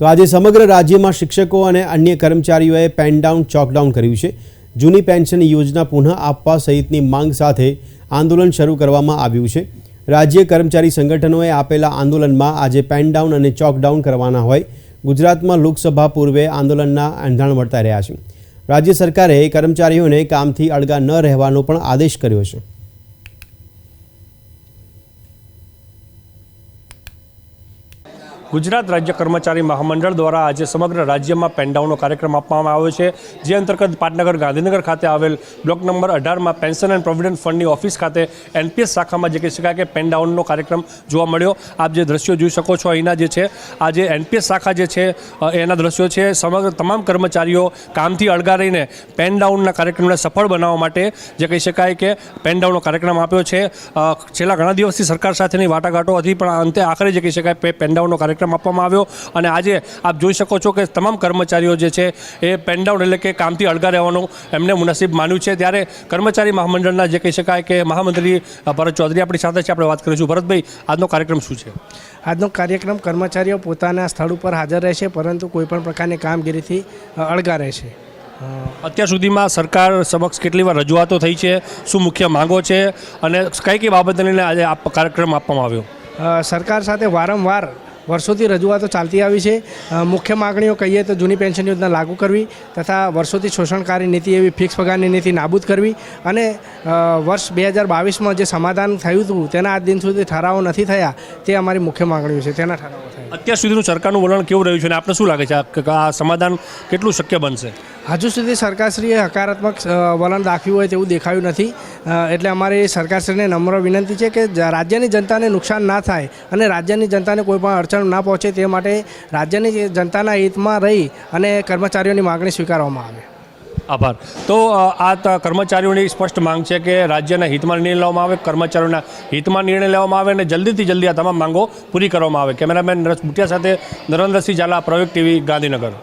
તો આજે સમગ્ર રાજ્યમાં શિક્ષકો અને અન્ય કર્મચારીઓએ પેન ડાઉન ચોકડાઉન કર્યું છે. જૂની પેન્શન યોજના પુનઃ આપવા સહિતની માંગ સાથે આંદોલન શરૂ કરવામાં આવ્યું છે. રાજ્ય કર્મચારી સંગઠનોએ આપેલા આંદોલનમાં આજે પેન ડાઉન અને ચોકડાઉન કરવાના હોય. ગુજરાતમાં લોકસભા પૂર્વે આંદોલનના એંધાણ વર્તાઈ રહ્યા છે. રાજ્ય સરકારે કર્મચારીઓને કામથી અળગા ન રહેવાનો પણ આદેશ કર્યો છે. ગુજરાત રાજ્ય કર્મચારી મહામંડળ દ્વારા આજે સમગ્ર રાજ્યમાં પેનડાઉનનો કાર્યક્રમ આપવામાં આવ્યો છે, જે અંતર્ગત પાટનગર ગાંધીનગર ખાતે આવેલ બ્લોક નંબર અઢારમાં પેન્શન એન્ડ પ્રોવિડન્ટ ફંડની ઓફિસ ખાતે એનપીએસ શાખામાં જે કહી શકાય કે પેનડાઉનનો કાર્યક્રમ જોવા મળ્યો. આપ જે દ્રશ્યો જોઈ શકો છો, અહીંના જે છે, આ જે એનપીએસ શાખા જે છે એના દ્રશ્યો છે. સમગ્ર તમામ કર્મચારીઓ કામથી અળગા રહીને પેનડાઉનના કાર્યક્રમને સફળ બનાવવા માટે જે કહી શકાય કે પેનડાઉનનો કાર્યક્રમ આપ્યો છે. છેલ્લા ઘણા દિવસથી સરકાર સાથેની વાટાઘાટો હતી, પણ અંતે આખરે જે કહી શકાય પેનડાઉનનો કાર્યક્રમ આપવામાં આવ્યો. અને આજે આપ જોઈ શકો છો કે તમામ કર્મચારીઓ જે છે એ પેનડાઉન એટલે કે કામથી અળગા રહેવાનું એમને મુનાસિબ માન્યું છે. ત્યારે કર્મચારી મહામંડળના જે કહી શકાય કે મહામંત્રી ભરત ચૌધરી આપણી સાથે છે. આપણે વાત કરીશું. ભરતભાઈ આજનો કાર્યક્રમ શું છે? આજનો કાર્યક્રમ કર્મચારીઓ પોતાના સ્થળ ઉપર હાજર રહેશે પરંતુ કોઈપણ પ્રકારની કામગીરીથી અળગા રહેશે. અત્યાર સુધીમાં સરકાર સમક્ષ કેટલી વાર રજૂઆતો થઈ છે? શું મુખ્ય માંગો છે? અને કઈ કઈ બાબતને લઈને આજે આ કાર્યક્રમ આપવામાં આવ્યો? સરકાર સાથે વારંવાર વર્ષોથી રજૂઆતો ચાલતી આવી છે. મુખ્ય માગણીઓ કહીએ તો જૂની પેન્શન યોજના લાગુ કરવી તથા વર્ષોથી શોષણકારી નીતિ એવી ફિક્સ પગારની નીતિ નાબૂદ કરવી અને વર્ષ બે હજાર બાવીસમાં જે સમાધાન થયું હતું તેના આજ દિન સુધી ઠરાવો નથી થયા તે અમારી મુખ્ય માગણીઓ છે. તેના ઠરાવો અત્યાર સુધીનું સરકારનું વલણ કેવું રહ્યું છે અને આપને શું લાગે છે? કે આ સમાધાન કેટલું શક્ય બનશે? હજુ સુધી સરકારશ્રીએ હકારાત્મક વલણ દાખવ્યું હોય તેવું દેખાયું નથી. એટલે અમારી સરકારશ્રીને નમ્ર વિનંતી છે કે રાજ્યની જનતાને નુકસાન ના થાય અને રાજ્યની જનતાને કોઈ પણ અડચણ ના પહોંચે તે માટે રાજ્યની જનતાના હિતમાં રહી અને કર્મચારીઓની માગણી સ્વીકારવામાં આવે. આભાર. તો આ કર્મચારીઓની સ્પષ્ટ માંગ છે કે રાજ્યના હિતમાં નિર્ણય લેવામાં આવે, કર્મચારીઓના હિતમાં નિર્ણય લેવામાં આવે અને જલ્દીથી જલ્દી આ તમામ માંગો પૂરી કરવામાં આવે. કેમેરામેન નરેશ બુટિયા સાથે નરેન્દ્રસિંહ ઝાલા, પ્રયોગ ટીવી, ગાંધીનગર.